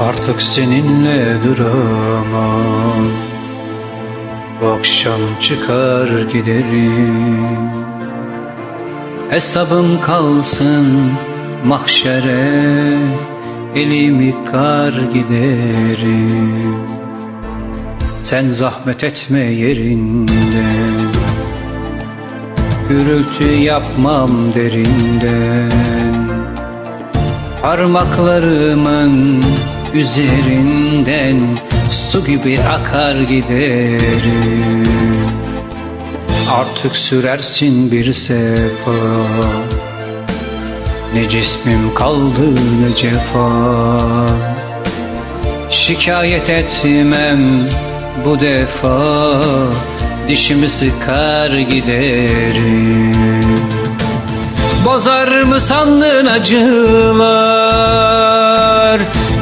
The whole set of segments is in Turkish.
Artık seninle duramam. Bu akşam çıkar giderim. Hesabım kalsın mahşere Elimi kar giderim. Sen zahmet etme yerinden Gürültü yapmam derinden. Parmaklarımın üzerinden Su gibi akar giderim. Artık sürersin bir sefa. Ne cismim kaldı ne cefa. Şikayet etmem bu defa. Dişimi sıkar giderim. Bozar mı sandın acılar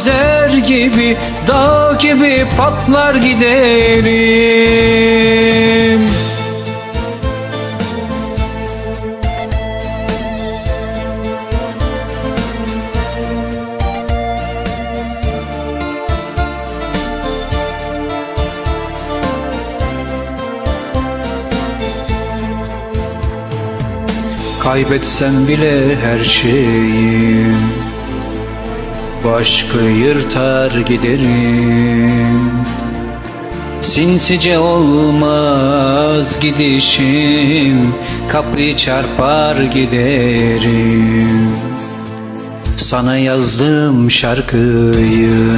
Mavzer gibi Dağ gibi patlar giderim. Kaybetsem bile her şeyim Bu aşkı yırtar giderim. Sinsice olmaz gidişim Kapıyı çarpar giderim. Sana yazdığım şarkıyı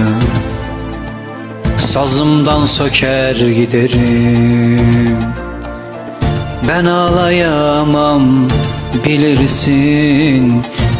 Sazımdan söker giderim. Ben ağlayamam bilirsin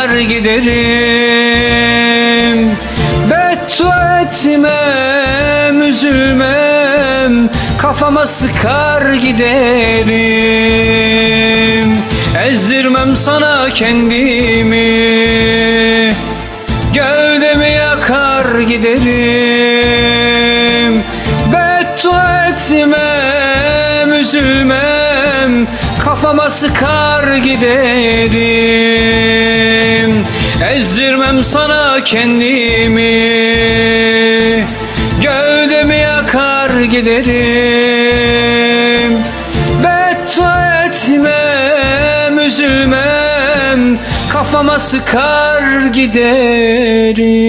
yakar giderim. Beddua etmem, üzülmem Kafama sıkar giderim. Ezdirmem sana kendimi. Gövdemi yakar giderim. Beddua etmem, üzülmem Kafama sıkar giderim Ezdirmem sana kendimi. Gövdemi yakar giderim. Beddua etmem, üzülmem. Kafama sıkar giderim